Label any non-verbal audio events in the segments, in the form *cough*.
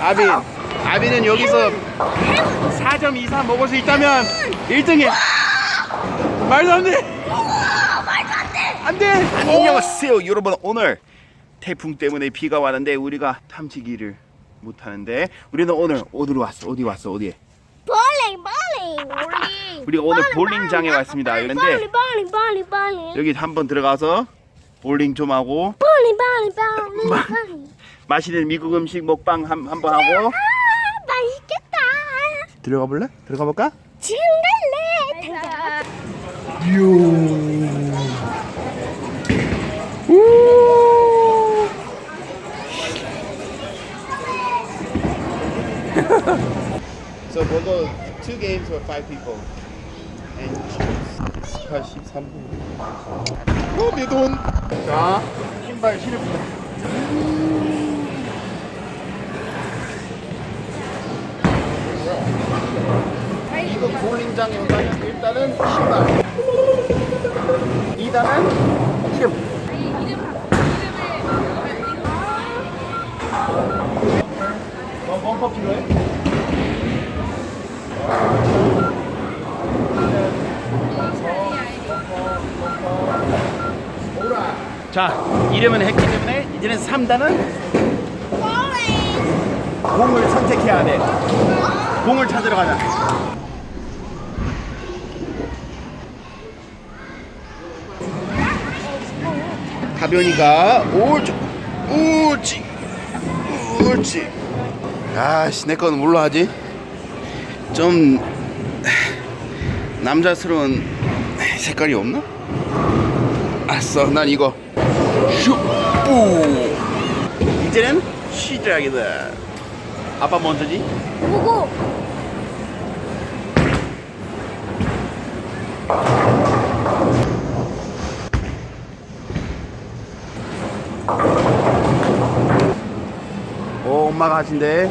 아빈 아빈은 여기서 4점 이상 먹을 수 있다면 1등해. 말도 안돼. 안돼. 안녕하세요 여러분. 오늘 태풍 때문에 비가 왔는데 우리가 탐지기를 못하는데 우리는 오늘 어디로 왔어? 어디 왔어? 어디에? 볼링 볼링. 볼링 우리가 오늘 볼링장에 왔습니다. 그런데 여기 한번 들어가서 볼링 좀 하고 볼링 볼링 볼링 볼링 맛있는 미국 음식 먹방 한, 한번 하고 아 맛있겠다. 들어가 볼래? 들어가 볼까? 지금 갈래. So we'll go two games for five people. And choose. 83분. 어, 내 돈. 자, 신발 신읍시다. 이거 볼링장에 온다면 일단은 신발. 2단은 이름. 뭐, 범퍼 필요해? 자, 이름은 했기 때문에 이제는 3단은 공을 선택해야 돼. 공을 찾으러 가자. 가변이가 옳지, 옳지, 옳지. 아씨, 내 건 뭘로 하지? 좀 남자스러운 색깔이 없나? 알았어, 난 이거. 슈뿌. 이제는 시작이다. 아빠 먼저지? 보고 오, 엄마가 하신대.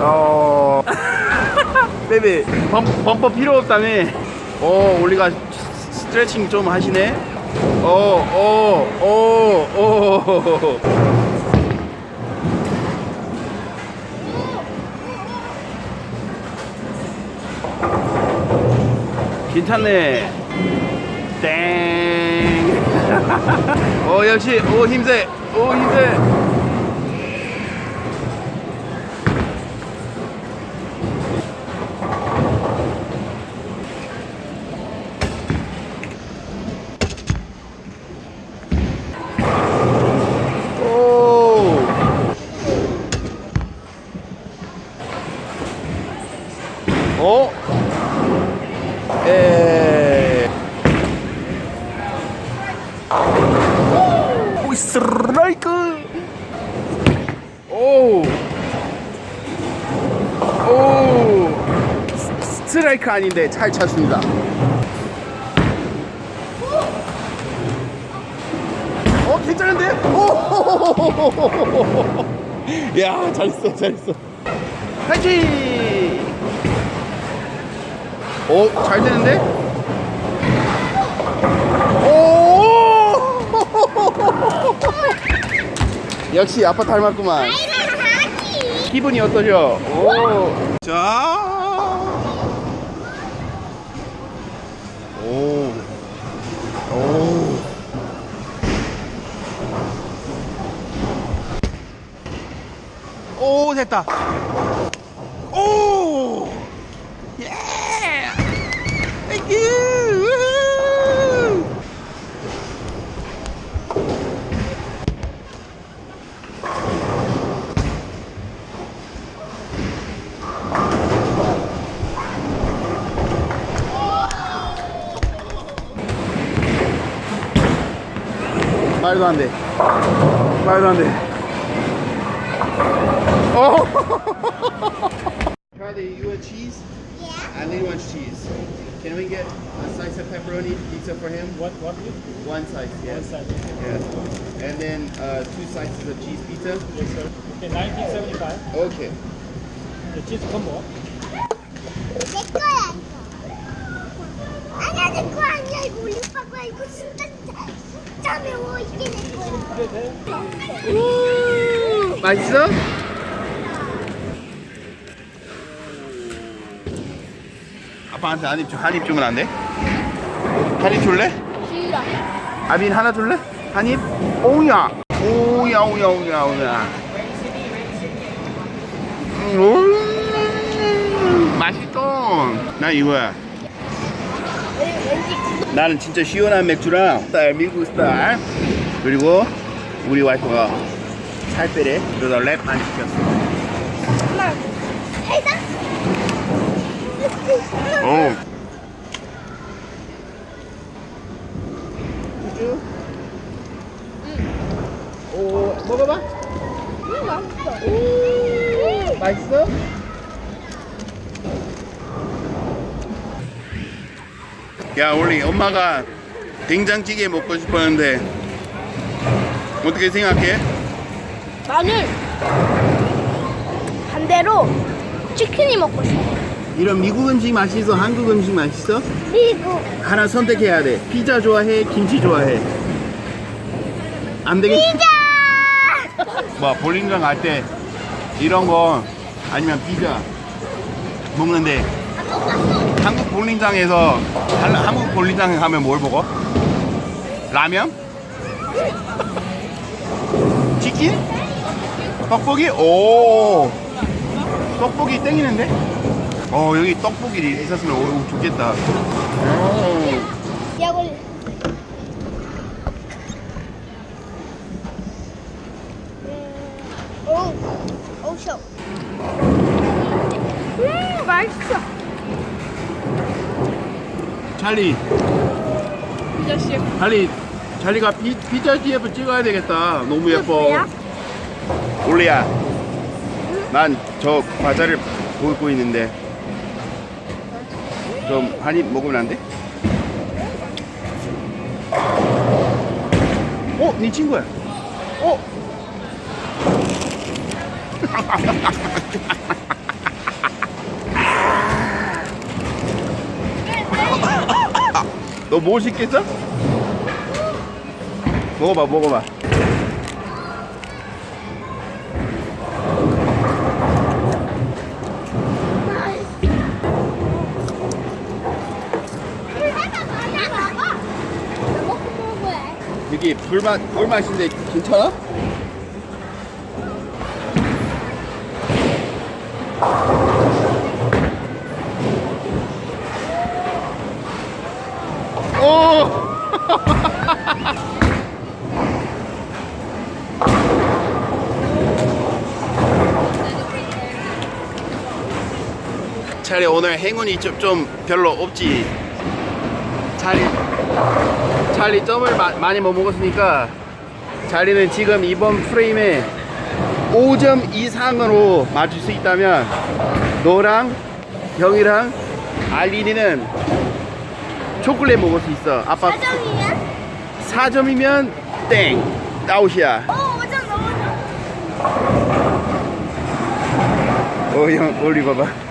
어. *laughs* 베이비, 범, 범퍼 필요 없다며. 오, 우리가 스- 스트레칭 좀 하시네. 오, 오, 오, 오. 괜찮네. 땡. 오, *laughs* 역시, 오, 힘세. 오, 힘세. 어? 에. 오, 스트라이크. 오. 오. 스- 스트라이크 아닌데 잘 찼습니다. 어 괜찮은데? 오! *laughs* 야 잘했어 잘했어 파이팅! 오 잘 되는데? 오! *laughs* 역시 아빠 닮았구만 기분이 어떠죠? 오. 자. 오. 오. 오, 됐다. 오! 예! 말도 안 돼. 말도 안 돼. 어. Charlie, you want cheese? Yeah. I need one cheese. Can we get a slice of pepperoni pizza for him? What what is One slice, yes. one side? Yes. And then uh, two slices of cheese pizza. Yes, sir. Okay, 1975. Okay. The cheese combo. 내 거야 이거 아니야 내 거 아니야 이거 우리 오빠 거야 이거 진짜 진짜 매워 이게 내 거야. 맛있어? 아빠한테 한입 주, 한입 주면 안 돼? 한입 줄래? 싫어. 아빈 하나 줄래? 한입? 오야 오야 오야 오야 오야 음, 맛있어 나 이거야 나는 진짜 시원한 맥주랑 스타일 미국 스타일 그리고 우리 와이프가 살 빼래 그래서 랩 안 시켰어 엄마 해다. 오. 오 먹어봐 음 맛있어. 오 맛있어? 야 원래 엄마가 된장찌개 먹고 싶었는데 어떻게 생각해? 나는 반대로 치킨이 먹고 싶어. 이런 미국 음식 맛있어? 한국 음식 맛있어? 미국 하나 선택해야 돼 피자 좋아해? 김치 좋아해? 안 되겠지? 피자. 뭐 볼링장 갈 때 이런 거 아니면 피자 먹는데 한국 볼링장에서 한- 한국 볼링장에 가면 뭘 먹어? 라면? 치킨? 떡볶이? 오 떡볶이 땡기는데? 어 여기 떡볶이 있었으면 오, 좋겠다 오. 약을 오, 오 쇼. 음, 맛있어. 찰리 이 자식. 찰리 찰리가 피, 피자 TF 찍어야 되겠다 너무 예뻐? 올리야 난 저 과자를 보고 있는데 좀 한 입 먹으면 안 돼? 어? 네 친구야 어? *laughs* 너뭐 시켰어? 먹어봐 먹어봐 여기 불맛 불맛인데 괜찮아? 차라리 오늘 행운이 좀, 좀 별로 없지. 차리 찰리 점을 마- 많이 못 먹었으니까 찰리는 지금 이번 프레임에 5점 이상으로 맞출 수 있다면 너랑 형이랑 알린이는 초콜릿 먹을 수 있어 아빠 사정이야? 4점이면 땡 아웃이야 오, 5점 넘어져. 어형 올리 봐봐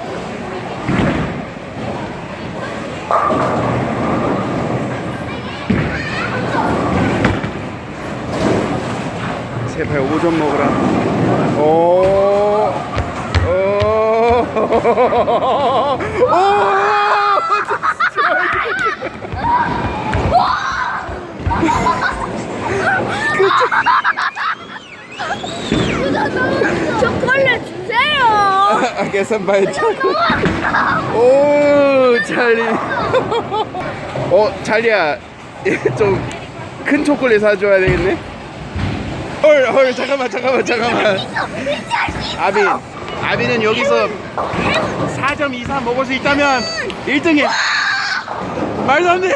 제발 5점 먹으라. 오, 오, 오, *laughs* *laughs* 초콜릿 주세요. 아까 선발 오 찰리. *laughs* 어 찰리야 좀 큰 초콜릿 사줘야 되겠네? 헐 헐 잠깐만 잠깐만 잠깐만. 아빈 아빈은 여기서 4점 이상 먹을 수 있다면 1등해. 말도 안 돼.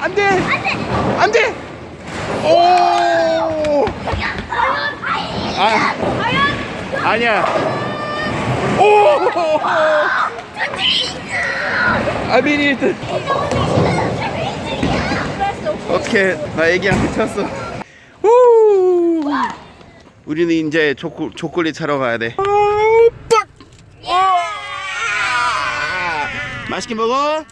안 돼. 안 돼. 오. 아, 아니야. 오! 아빈이 1등. 어떻게 나 애기한테 쳤어? 우! 우리는 이제 초코, 초콜릿 사러 가야 돼. 맛있게 먹어